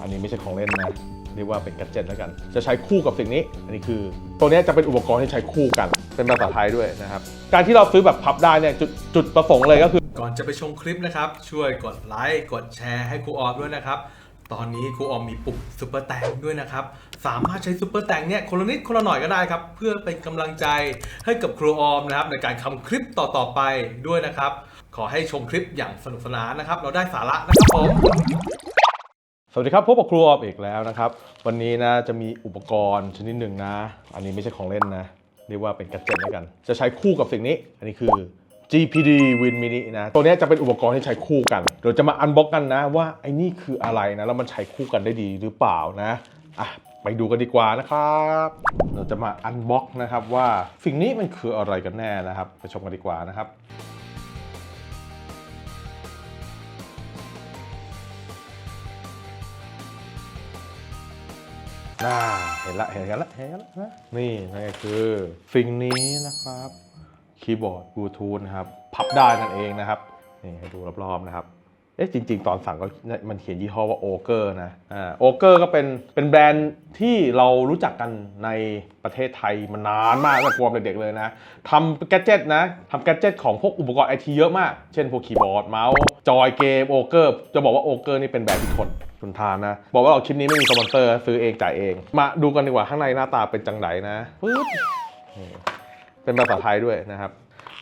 อันนี้ไม่ใช่ของเล่นนะ เรียกว่าเป็นกัจเจ็ตแล้วกัน จะใช้คู่กับสิ่งนี้ อันนี้คือ ตัวนี้จะเป็นอุปกรณ์ที่ใช้คู่กัน เป็นภาษาไทยด้วยนะครับ การที่เราซื้อแบบพับได้เนี่ยจุดจุดประสงค์เลยก็คือ ก่อนจะไปชมคลิปนะครับ ช่วยกดไลค์ กดแชร์ให้ครูออมด้วยนะครับ ตอนนี้ครูออมมีปุ่มซุปเปอร์แตงด้วยนะครับ สามารถใช้ซุปเปอร์แตงเนี่ยคนละนิดคนละหน่อยก็ได้ครับ เพื่อเป็นกำลังใจให้กับครูออมนะครับในการทำคลิปต่อๆไปด้วยนะครับ ขอให้ชมคลิปอย่างสนุกสนานนะครับ เราได้สาระนะครับผม สวัสดีครับพบกับครูออมอีกแล้วนะครับ วันนี้นะจะมีอุปกรณ์ชนิดหนึ่งนะ อันนี้ไม่ใช่ของเล่นนะ เรียกว่าเป็นกัจเจ็ตแล้วกัน จะใช้คู่กับสิ่งนี้ อันนี้คือ GPD Win Mini นะ ตัวนี้จะเป็นอุปกรณ์ที่ใช้คู่กันเดี๋ยวจะมาอันบ็อกกันนะ ว่าไอ้นี่คืออะไรนะ แล้วมันใช้คู่กันได้ดีหรือเปล่านะอะไปดูกันดีกว่านะครับ เราจะมาอันบ็อกนะครับว่าสิ่งนี้มันคืออะไรกันแน่นะครับ ไปชมกันดีกว่านะครับ น่าเห็นละเห็นกันละเห็นกันละนะนี่นั่นก็คือสิ่งนี้นะครับคีย์บอร์ดบลูทูธนะครับพับได้นั่นเองนะครับนี่ให้ดูรอบๆนะครับ เอ๊ะจริง ๆ ตอนสั่งก็มันเขียนยี่ห้อว่าโอเกอร์นะอ่าโอเกอร์ก็เป็นเป็นแบรนด์ที่เรารู้จักกันในประเทศไทยมานานมากตั้งแต่กวมเด็กๆเลยนะทำแกดเจิตนะทำแกดเจิตของพวกอุปกรณ์ไอทีเยอะมาก เช่นพวกคีย์บอร์ด เมาส์ จอยเกมโอเกอร์จะบอกว่าโอเกอร์นี่เป็นแบรนด์ที่ทนทนทานนะ บอกว่าเราคลิปนี้ไม่มีสปอนเซอร์ซื้อเองจ่ายเอง มาดูกันดีกว่าข้างในหน้าตาเป็นจังไหนนะปึ๊บเป็นภาษาไทยด้วยนะครับ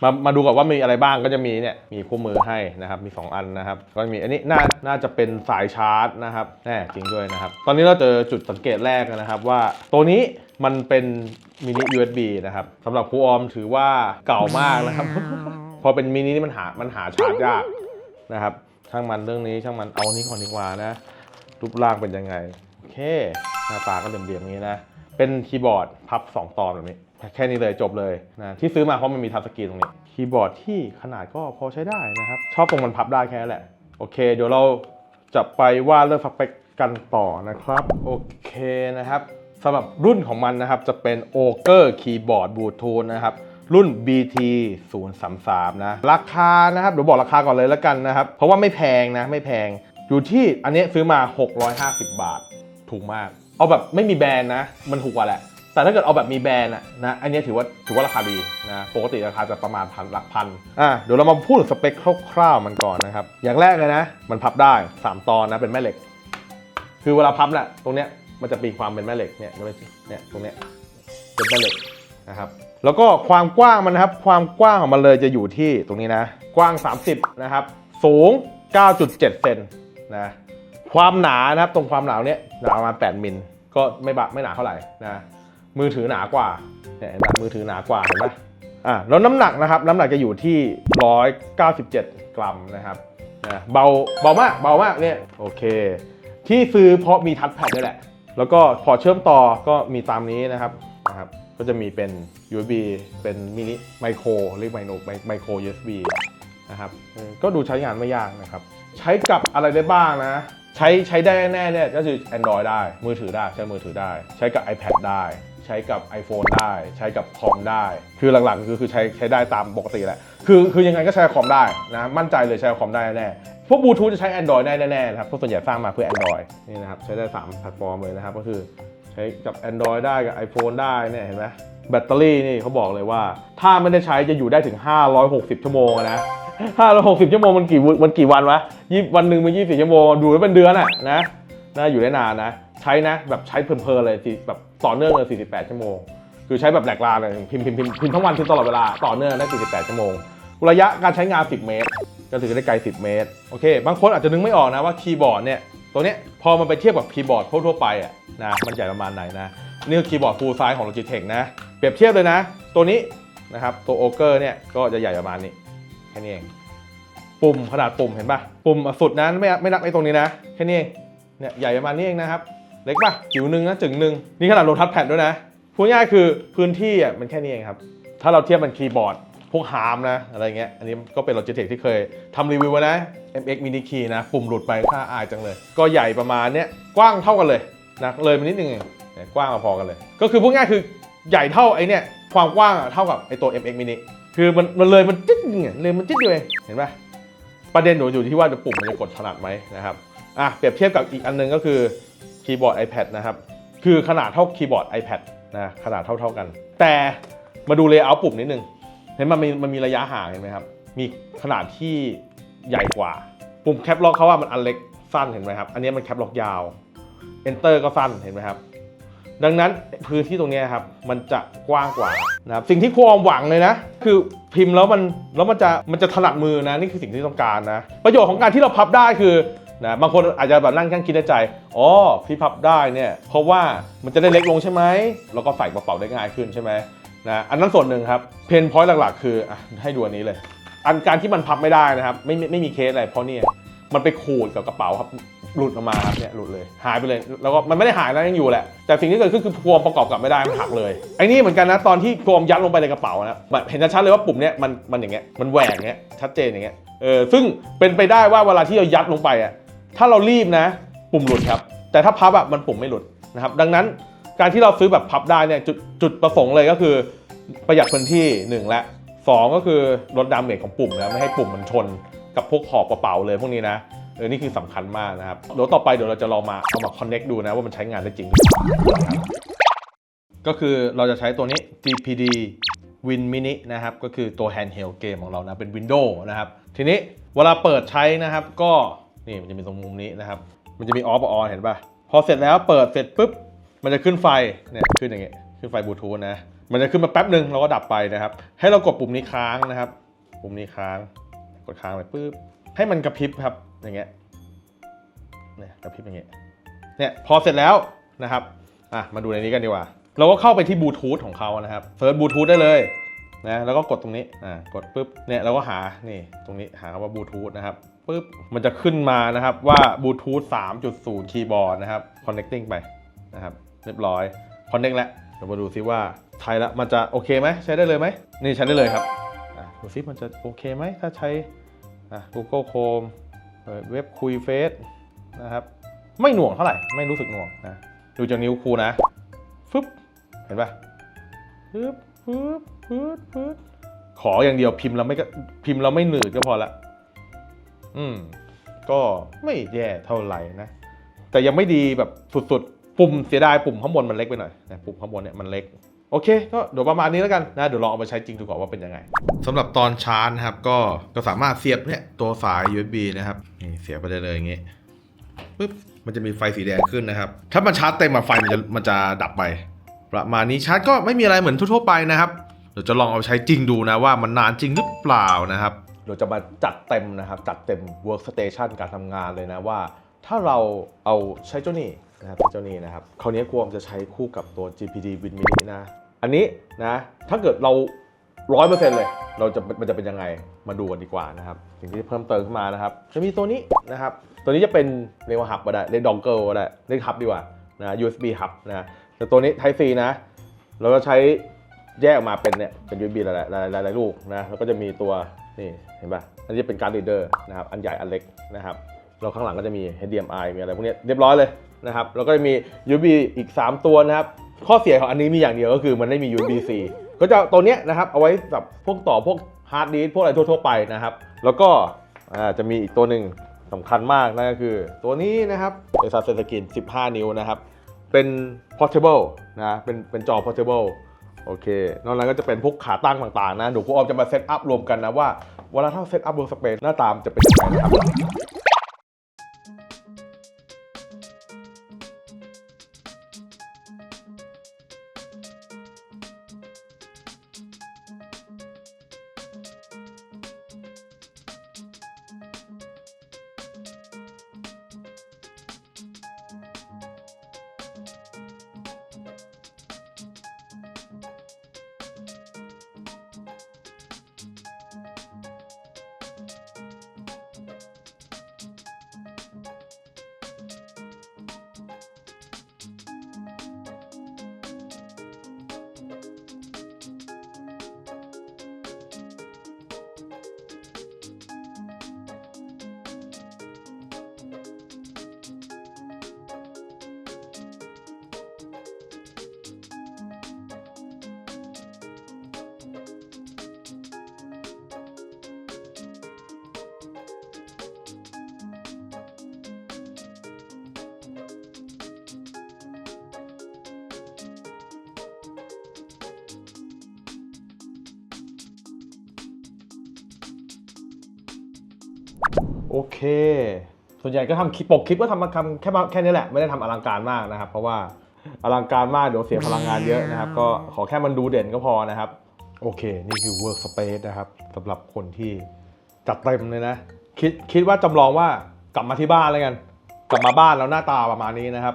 มามาดูก่อนว่ามีอะไรบ้างก็จะมีเนี่ยมีคู่มือให้นะครับมี 2 อันนะครับ ก็มีอันนี้น่าน่าจะเป็นสายชาร์จนะครับแน่จริงด้วยนะครับ ตอนนี้เราเจอจุดสังเกตแรกนะครับว่าตัวนี้มันเป็นมินิ USB นะครับสำหรับครูออมถือว่าเก่ามากนะครับ พอเป็นมินินี่มันหามันหาชาร์จยากนะครับช่างมันเรื่องนี้ช่างมันเอาอันนี้ก่อนดีกว่านะรูปร่างเป็นยังไงโอเค หน้าตาก็เหลี่ยมๆอย่างนี้นะ เป็นคีย์บอร์ดพับ 2 ตอนแบบนี้ แค่นี้เลยจบเลยนะที่ซื้อมาเพราะมันมีทัชสกรีนตรงนี้คีย์บอร์ดที่ขนาดก็พอใช้ได้นะครับ ชอบตรงมันพับได้แค่แหละ โอเค เดี๋ยวเราจะไปว่าเรื่องสเปคกันต่อนะครับ โอเคนะครับสำหรับรุ่นของมันนะครับ จะเป็น o g e r Keyboard Bluetooth นะครับ รุ่น BT 033นะ ราคานะครับเดี๋ยวบอกราคาก่อนเลยแล้วกันนะครับ เพราะว่าไม่แพงนะ ไม่แพง อยู่ที่อันนี้ซื้อมา 650 บาท ถูกมาก เอาแบบไม่มีแบรนด์นะ มันถูกกว่าแหละ แต่ถ้าเกิดเอาแบบมีแบรนด์อะนะอันนี้ถือว่าถือว่าราคาดีนะปกติราคาจะประมาณพันหลักพันอะเดี๋ยวเรามาพูดถึงสเปคคร่าวๆมันก่อนนะครับ อย่างแรกเลยนะ มันพับได้ 3 ตอนนะเป็นแม่เหล็ก คือเวลาพับน่ะตรงเนี้ยมันจะมีความเป็นแม่เหล็กเนี่ยเนี่ยตรงเนี้ยเป็นแม่เหล็กนะครับแล้วก็ความกว้างมันนะครับ ความกว้างของมันเลยจะอยู่ที่ตรงนี้นะ กว้าง 30 นะครับ สูง 9.7 เซนนะ ความหนานะครับ ตรงความหนาเนี้ยหนาประมาณ 8 มิล ก็ไม่บะไม่หนาเท่าไหร่นะ มือถือหนากว่าเนี่ยเห็นไหมมือถือหนากว่าเห็นไหมอ่าแล้วน้ำหนักนะครับ น้ำหนักจะอยู่ที่ 197 กรัมนะครับนะเบาเบามากเบามากเนี่ยโอเค ที่ซื้อเพราะมีทัชแพดนี่แหละ แล้วก็พอเชื่อมต่อก็มีตามนี้นะครับนะครับก็จะมีเป็น USB เป็นมินิไมโครเรียกไมโนไมโคร USB นะครับก็ดูใช้งานไม่ยากนะครับ ใช้กับอะไรได้บ้างนะ ใช้ใช้ได้แน่เนี่ยก็คือ Android ได้มือถือได้ใช้มือถือได้ ใช้กับ iPad ได้ ใช้กับ iPhone ได้ ใช้กับคอมได้ คือหลักๆ คือคือใช้ใช้ได้ตามปกติแหละ คือคือยังไงก็ใช้คอมได้นะมั่นใจเลยใช้คอมได้แน่พวกบลูทูธจะใช้ Android ได้แน่ๆนะครับเพราะส่วนใหญ่สร้างมาเพื่อ Android นี่นะครับใช้ได้ 3 แพลตฟอร์มเลยนะครับ ก็คือใช้กับ Android ได้กับ iPhone ได้เนี่ยเห็นไหมแบตเตอรี่นี่เขาบอกเลยว่า ถ้าไม่ได้ใช้จะอยู่ได้ถึง 560 ชั่วโมงอะนะ560 ชั่วโมงมันกี่วันมันกี่วันวะยี่วันหนึ่งมัน24ชั่วโมงดูแล้วเป็นเดือนอะนะนะอยู่ได้นานนะ ใช้นะแบบใช้เพลินๆเลยแบบ ต่อเนื่องเลย 48 ชั่วโมง คือใช้แบบแหลกลาเลยพิมพ์พิมพ์พิมพ์พิมพ์ทั้งวันพิมพ์ตลอดเวลา ต่อเนื่องได้ 48 ชั่วโมง ระยะการใช้งาน 10 เมตร ก็ถือได้ไกล 10 เมตร โอเค บางคนอาจจะนึกไม่ออกนะว่าคีย์บอร์ดเนี่ย ตัวเนี้ยพอมันไปเทียบกับคีย์บอร์ดทั่วไปอะนะ มันใหญ่ประมาณไหนนะ นี่คือคีย์บอร์ดฟูลไซส์ของ Logitech นะ เปรียบเทียบเลยนะ ตัวนี้นะครับ ตัวโอเกอร์เนี่ย ก็จะใหญ่ประมาณนี้ แค่นี้เอง ปุ่มขนาดปุ่มเห็นปะปุ่มสุดนั้นไม่ไม่นับไอ้ตรงนี้นะ แค่นี้เอง เนี่ยใหญ่ประมาณนี้เองนะครับ เล็กปะจิ๋วหนึ่งนะจึงหนึ่งนี่ขนาดโลทัชแพดด้วยนะพูดง่ายคือพื้นที่อะมันแค่นี้เองครับ ถ้าเราเทียบมันคีย์บอร์ดพวกฮาร์มนะอะไรเงี้ย อันนี้ก็เป็น Logitech ที่เคยทำรีวิวไว้นะ MX Mini Key นะ ปุ่มหลุดไปค่าอายจังเลย ก็ใหญ่ประมาณเนี้ยกว้างเท่ากันเลยนะเลยมานิดนึงเองเนี่ยกว้างพอกันเลย ก็คือพูดง่ายคือใหญ่เท่าไอ้เนี่ยความกว้างอะเท่ากับไอ้ตัว MX Mini คือมันมันเลยมันจิ๊ดนึงอะเลยมันจิ๊ดเดียวเองเห็นปะประเด็นหนูอยู่ที่ว่าจะปุ่มมันจะกดถนัดไหมนะครับอะเปรียบเทียบกับอีกอันนึงก็คือ คีย์บอร์ด iPad นะครับ คือขนาดเท่าคีย์บอร์ด iPad นะขนาดเท่าๆกัน แต่มาดูเลเยอร์ปุ่มนิดนึงเห็นมันมีมันมีระยะห่างเห็นไหมครับ มีขนาดที่ใหญ่กว่า ปุ่มแคปล็อกเขาว่ามันอันเล็กสั้นเห็นไหมครับ อันนี้มันแคปล็อกยาว Enter ก็สั้นเห็นไหมครับ ดังนั้นพื้นที่ตรงนี้ครับมันจะกว้างกว่านะครับสิ่งที่ครูออมหวังเลยนะ คือพิมพ์แล้วมันแล้วมันจะมันจะถนัดมือนะนี่คือสิ่งที่ต้องการนะ ประโยชน์ของการที่เราพับได้คือ นะบางคนอาจจะแบบนั่งข้างคิดในใจ อ๋อที่พับได้เนี่ยเพราะว่ามันจะได้เล็กลงใช่ไหมแล้วก็ใส่กระเป๋าได้ง่ายขึ้นใช่ไหมนะอันนั้นส่วนหนึ่งครับเพนพอยต์หลักๆ คืออให้ดูอันนี้เลย อันการที่มันพับไม่ได้นะครับไม่ไม่ไม่มีเคสอะไรเพราะเนี่ยมันไปขูดกับกระเป๋าครับหลุดออกมาครับเนี่ยหลุดเลยหายไปเลย แล้วก็มันไม่ได้หายนะยังอยู่แหละ แต่สิ่งที่เกิดขึ้นคือพวงประกอบกับไม่ได้มันหักเลยไอ้นี่เหมือนกันนะตอนที่พวงยัดลงไปในกระเป๋านะเห็นชัดเลยว่าปุ่มเนี้ยมันมันอย่างเงี้ยมันแหวกเงี้ยชัดเจนอย่างเงี้ยเออซึ่งเป็นไปได้ว่าเวลาที่เรายัดลงไปอะ ถ้าเรารีบนะ ปุ่มหลุดครับ แต่ถ้าพับอะมันปุ่มไม่หลุดนะครับ ดังนั้นการที่เราซื้อแบบพับได้เนี่ยจุดจุดประสงค์เลยก็คือ ประหยัดพื้นที่หนึ่งและสองก็คือลดดาเมจของปุ่มนะไม่ให้ปุ่มมันชนกับพวกขอบกระเป๋าเลยพวกนี้นะเออนี่คือสำคัญมากนะครับเดี๋ยวต่อไปเดี๋ยวเราจะลองมาเอามา connect ดูนะว่ามันใช้งานได้จริง ก็คือเราจะใช้ตัวนี้ GPD Win Mini นะครับ ก็คือตัว handheld เกมของเรานะ เป็น Windows นะครับ ทีนี้เวลาเปิดใช้นะครับก็ นี่มันจะมีตรงมุมนี้นะครับ มันจะมี off on เห็นป่ะ พอเสร็จแล้วเปิดเสร็จปุ๊บ มันจะขึ้นไฟ เนี่ยขึ้นอย่างเงี้ย ขึ้นไฟบลูทูธนะ มันจะขึ้นมาแป๊บหนึ่งเราก็ดับไปนะครับ ให้เรากดปุ่มนี้ค้างนะครับ ปุ่มนี้ค้าง กดค้างไปปุ๊บ ให้มันกระพริบครับ อย่างเงี้ย เนี่ยกระพริบอย่างเงี้ย เนี่ยพอเสร็จแล้วนะครับ อะมาดูในนี้กันดีกว่า เราก็เข้าไปที่บลูทูธของเขานะครับเซิร์ชบลูทูธได้เลยนะ แล้วก็กดตรงนี้ อ่า กดปุ๊บ เนี่ยเราก็หา นี่ ตรงนี้ หาคำว่าบลูทูธนะครับ ปุ๊บมันจะขึ้นมานะครับว่าบลูทูธ3.0 คีย์บอร์ดนะครับ connecting ไปนะครับเรียบร้อย connect แล้วเดี๋ยวมาดูซิว่าใช้แล้วมันจะโอเคไหมใช้ได้เลยไหมนี่ใช้ได้เลยครับดูซิมันจะโอเคไหมถ้าใช้ Google Chrome เว็บคุยเฟซนะครับไม่หน่วงเท่าไหร่ไม่รู้สึกหน่วงนะดูจากนิ้วครูนะฟึบเห็นปะฟึบฟึบฟึบฟึบขออย่างเดียวพิมพ์เราไม่กพิมพ์เราไม่หนืดก็พอละ อืมก็ไม่แย่เท่าไหร่นะ แต่ยังไม่ดีแบบสุดๆ ปุ่มเสียดายปุ่มข้างบนมันเล็กไปหน่อยนะปุ่มข้างบนเนี่ยมันเล็กโอเค ก็เดี๋ยวประมาณนี้แล้วกันนะ เดี๋ยวลองเอาไปใช้จริงดูก่อนว่าเป็นยังไงสำหรับตอนชาร์จนะครับ ก็ก็สามารถเสียบเนี่ยตัวสาย USB นะครับนี่เสียบไปได้เลยอย่างงี้ปุ๊บมันจะมีไฟสีแดงขึ้นนะครับ ถ้ามันชาร์จเต็มมาไฟมันจะมันจะดับไป ประมาณนี้ชาร์จก็ไม่มีอะไรเหมือนทั่วๆไปนะครับ เดี๋ยวจะลองเอาใช้จริงดูนะว่ามันนานจริงหรือเปล่านะครับ ดี๋ยวจะมาจัดเต็มนะครับ จัดเต็ม workstation การทำงานเลยนะว่า ถ้าเราเอาใช้เจ้านี่นะครับเจ้านี่นะครับคราวนี้กวมจะใช้คู่กับตัว GPD Win Mini นะ อันนี้นะ ถ้าเกิดเราร้อยเปอร์เซ็นต์เลย เราจะมันจะเป็นยังไงมาดูกันดีกว่านะครับสิ่งที่เพิ่มเติมขึ้นมานะครับ จะมีตัวนี้นะครับ ตัวนี้จะเป็นเรียกว่าฮับก็ได้เรียกดองเกิลก็ได้เรียกฮับดีกว่านะ USB ฮับนะแต่ตัวนี้ Type C นะ เราก็ใช้แยกออกมาเป็นเนี่ยเป็น USB หลายหลายๆหลายๆลูกนะแล้วก็จะมีตัว นี่เห็นป่ะ อันนี้จะเป็นการ์ดรีดเดอร์นะครับ อันใหญ่อันเล็กนะครับแล้วข้างหลังก็จะมี HDMI มีอะไรพวกนี้เรียบร้อยเลยนะครับ แล้วก็จะมี USB อีก 3 ตัวนะครับ ข้อเสียของอันนี้มีอย่างเดียวก็คือมันไม่มี USB C ก็จะตัวเนี้ยนะครับเอาไว้แบบพวกต่อพวกฮาร์ดดิสก์พวกอะไรทั่วๆไปนะครับ แล้วก็จะมีอีกตัวหนึ่งสำคัญมากนั่นก็คือ ตัวนี้นะครับเอซัสเซนสกิน 15 นิ้วนะครับ เป็น portable นะ เป็นเป็นจอ portable โอเค นอกนั้นก็จะเป็นพวกขาตั้งต่างๆนะเดี๋ยวครูออมจะมาเซตอัพรวมกันนะว่าเวลาถ้าเซตอัพบนสเปซหน้าตามจะเป็นยังไงนะครับ โอเค ส่วนใหญ่ก็ทำคลิปปกคลิปก็ทำมาทำแค่มาแค่นี้แหละ ไม่ได้ทำอลังการมากนะครับ เพราะว่าอลังการมากเดี๋ยวเสียพลังงานเยอะนะครับ ก็ขอแค่มันดูเด่นก็พอนะครับ โอเค นี่คือ work space นะครับสำหรับคนที่จัดเต็มเลยนะ คิดคิดว่าจำลองว่ากลับมาที่บ้านแล้วกัน กลับมาบ้านแล้วหน้าตาประมาณนี้นะครับ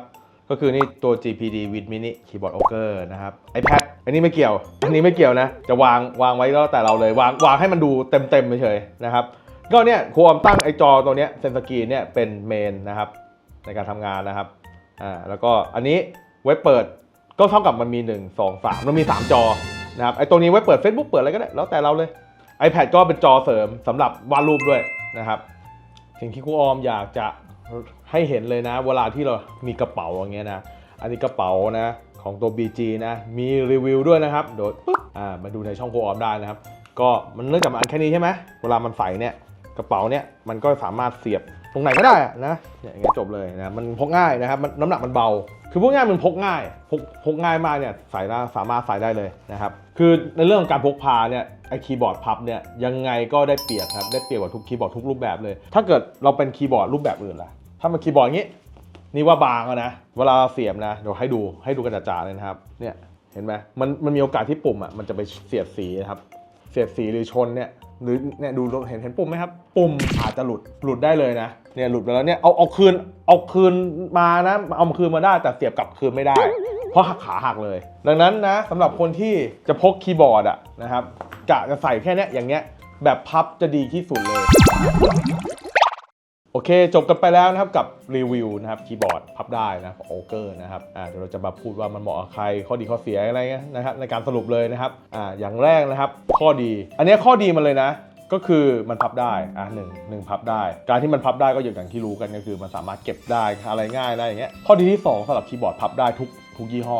ก็คือนี่ตัว GPD with mini keyboard ogre นะครับ iPad อันนี้ไม่เกี่ยว อันนี้ไม่เกี่ยวนะ จะวางวางไว้ก็แต่เราเลยวางวางให้มันดูเต็มเต็มๆเฉยๆนะครับ ก็เนี่ยครูออมตั้งไอจอตัวเนี้ยเซนสกีเนี่ยเป็นเมนนะครับในการทำงานนะครับอ่าแล้วก็อันนี้ไว้เปิดก็เท่ากับมันมี 1 2 3มันมี 3 จอนะครับไอตัวนี้ไว้เปิด Facebook เปิดอะไรก็ได้แล้วแต่เราเลย iPad ก็เป็นจอเสริมสำหรับวาดรูปด้วยนะครับสิ่งที่ครูออมอยากจะให้เห็นเลยนะ เวลาที่เรามีกระเป๋าอย่างเงี้ยนะอันนี้กระเป๋านะของตัว BG นะมีรีวิวด้วยนะครับโดยปุ๊บอ่ามาดูในช่องครูออมได้นะครับ ก็มันเนื่องจากมันอันแค่นี้ใช่ไหมเวลามันใส่เนี่ย กระเป๋าเนี่ยมันก็สามารถเสียบตรงไหนก็ได้นะเนี่ยอย่างเงี้ยจบเลยนะมันพกง่ายนะครับมันน้ำหนักมันเบา คือพวกง่ายมันพกง่ายพกพกง่ายมากเนี่ยใส่ได้สามารถใส่ได้เลยนะครับคือในเรื่องของการพกพาเนี่ยไอคีย์บอร์ดพับเนี่ยยังไงก็ได้เปรียบครับได้เปรียบกว่าทุกคีย์บอร์ดทุกรูปแบบเลย ถ้าเกิดเราเป็นคีย์บอร์ดรูปแบบอื่นล่ะถ้ามันคีย์บอร์ดอย่างงี้ นี่ว่าบางอะนะเวลาเสียบนะเดี๋ยวให้ดูให้ดูกันจ่าๆเลยนะครับเนี่ยเห็นไหมมันมันมีโอกาสที่ปุ่มอะมันจะไปเสียดสีนะครับเสียดสีหรือชนเนี่ย หรือเนี่ยดูเห็นเห็นปุ่มไหมครับ ปุ่มอาจจะหลุดหลุดได้เลยนะเนี่ยหลุดไปแล้วเนี่ยเอาเอาคืนเอาคืนมานะเอาคืนมาได้แต่เสียบกลับคืนไม่ได้ เพราะหักขาหักเลย ดังนั้นนะสำหรับคนที่จะพกคีย์บอร์ดอะนะครับกะจะใส่แค่เนี้ยอย่างเงี้ยแบบพับจะดีที่สุดเลย โอเค จบกันไปแล้วนะครับกับรีวิวนะครับคีย์บอร์ดพับได้นะของโอเกอร์นะครับอ่าเดี๋ยวเราจะมาพูดว่ามันเหมาะกับใครข้อดีข้อเสียอะไรเงี้ยนะครับในการสรุปเลยนะครับอ่าอย่างแรกนะครับ ข้อดี อันนี้ข้อดีมันเลยนะก็คือมันพับได้ อะหนึ่งหนึ่งพับได้ การที่มันพับได้ก็อย่างที่รู้กันก็คือมันสามารถเก็บได้อะไรง่ายได้อย่างเงี้ย ข้อดีที่สองสำหรับคีย์บอร์ดพับได้ทุกทุกยี่ห้อ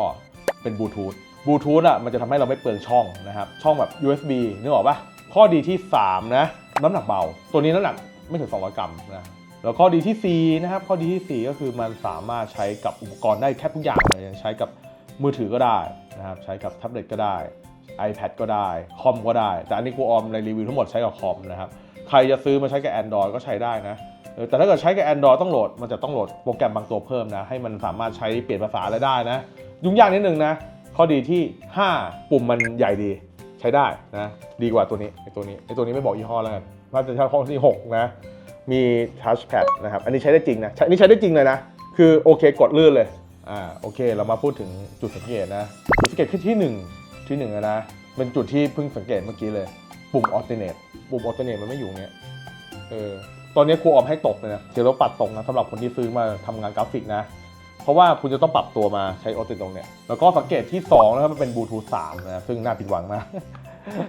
เป็นบลูทูธ บลูทูธอะมันจะทำให้เราไม่เปลืองช่องนะครับ ช่องแบบ USB นึกออกปะข้อดีที่สามนะ น้ำหนักเบา ตัวนี้น้ำหนักไม่ถึง 200 กรัมนะ แล้วข้อดีที่4นะครับข้อดีที่ 4 ก็คือมันสามารถใช้กับอุปกรณ์ได้แค่ทุกอย่างเลยใช้กับมือถือก็ได้นะครับใช้กับแท็บเล็ตก็ได้ iPad ก็ได้ คอมก็ได้ แต่อันนี้กูออมในรีวิวทั้งหมดใช้กับคอมนะครับใครจะซื้อมาใช้กับ Android ก็ใช้ได้นะแต่ถ้าเกิดใช้กับ Android ต้องโหลด มันจะต้องโหลดโปรแกรมบางตัวเพิ่มนะ ให้มันสามารถใช้เปลี่ยนภาษาอะไรได้นะ ยุ่งยากนิดนึงนะ ข้อดีที่ 5 ปุ่มมันใหญ่ดี ใช้ได้นะ ดีกว่าตัวนี้ไอตัวนี้ไอตัวนี้ไม่บอกยี่ห้อแล้วกันว่าจะใช้ข้อที่ 6 นะ มีทัชแพดนะครับ อันนี้ใช้ได้จริงนะอันนี้ใช้ได้จริงเลยนะ คือโอเคกดลื่นเลย อ่าโอเค เรามาพูดถึงจุดสังเกตนะ จุดสังเกตคือที่หนึ่งที่หนึ่งอะนะ เป็นจุดที่เพิ่งสังเกตเมื่อกี้เลย ปุ่มออ t เ r เน e ปุ่มออ t เ r เน e มันไม่อยู่เงี้ย เออ ตอนนี้ครูออมให้ตกเลยนะเดี๋ยวเราปัดตกนะสำหรับคนที่ซื้อมาทำงานกราฟิกนะ เพราะว่าคุณจะต้องปรับตัวมาใช้ออ t เ r เนตรงเนี้ย แล้วก็สังเกตที่2นะครับมันเป็นบลูทูธ3นะ ซึ่งน่าผิดหวังมาก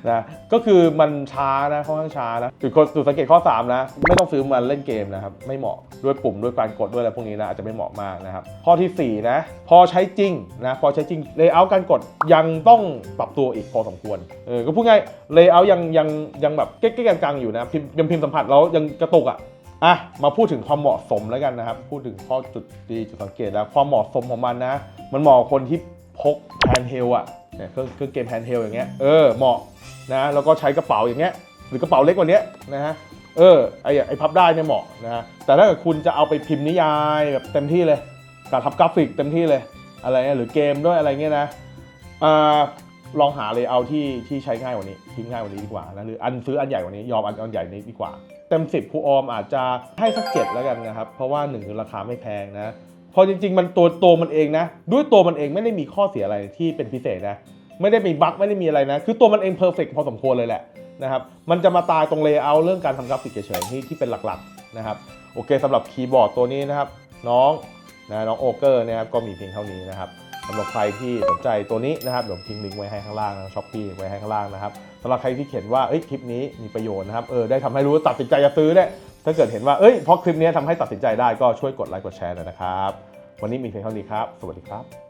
นะก็คือมันช้านะค่อนข้างช้านะจุดจุดสังเกตข้อ 3 นะ ไม่ต้องซื้อมาเล่นเกมนะครับ ไม่เหมาะด้วยปุ่มด้วยการกดด้วยอะไรพวกนี้นะอาจจะไม่เหมาะมากนะครับ ข้อทีสี่ 4 นะ พอใช้จริงนะ พอใช้จริงเลเยอร์การกดยังต้องปรับตัวอีกพอสมควรเออก็พูดง่ายเลเยอร์ยังยังยังแบบเก๊กๆกังๆอยู่นะพิมพ์ยังพิมพ์สัมผัสแล้วยังกระตุกอะอะมาพูดถึงความเหมาะสมแล้วกันนะครับ พูดถึงข้อจุดดีจุดสังเกตแล้วความเหมาะสมของมันนะ มันเหมาะคนที่พกแฮนด์เฮลอะ เนี่ยเครื่องเครื่องเกมแฮนด์เฮลอย่างเงี้ยเออเหมาะนะแล้วก็ใช้กระเป๋าอย่างเงี้ยหรือกระเป๋าเล็กกว่าเนี้ยนะฮะเออไอไอ้พับได้เนี่ยเหมาะนะฮะแต่ถ้าเกิดคุณจะเอาไปพิมพ์นิยายแบบเต็มที่เลยการทับกราฟิกเต็มที่เลยอะไรเงี้ยหรือเกมด้วยอะไรเงี้ยนะอ่าลองหาเลยเอาที่ที่ใช้ง่ายกว่านี้พิมพ์ง่ายกว่านี้ดีกว่านะหรืออันซื้ออันใหญ่กว่านี้ยอมอันอันใหญ่นี้ดีกว่า เต็ม 10ครูออมอาจจะให้สักเจ็ดแล้วกันนะครับ เพราะว่าหนึ่งคือราคาไม่แพงนะ พอจริง ๆ มันตัวตัวมันเองนะ ด้วยตัวมันเองไม่ได้มีข้อเสียอะไรที่เป็นพิเศษนะ ไม่ได้มีบั๊กไม่ได้มีอะไรนะ คือตัวมันเองเพอร์เฟกพอสมควรเลยแหละนะครับ มันจะมาตายตรงเลเยอร์เรื่องการทำกราฟิกเฉยๆที่ที่เป็นหลักๆนะครับ โอเคสำหรับคีย์บอร์ดตัวนี้นะครับ น้องนะน้องโอเกอร์นะครับก็มีเพียงเท่านี้นะครับสำหรับใครที่สนใจตัวนี้นะครับเดี๋ยวทิ้งลิงก์ไว้ให้ข้างล่างช้อปปี้ไว้ให้ข้างล่างนะครับสำหรับใครที่เขียนว่าคลิปนี้มีประโยชน์นะครับเออได้ทำให้รู้ตัดสินใจจะซื้อเนี่ย ถ้าเกิดเห็นว่าเอ้ยเพราะคลิปนี้ทำให้ตัดสินใจได้ก็ช่วยกดไลค์กดแชร์หน่อยนะครับ วันนี้มีเพียงเท่านี้ครับ สวัสดีครับ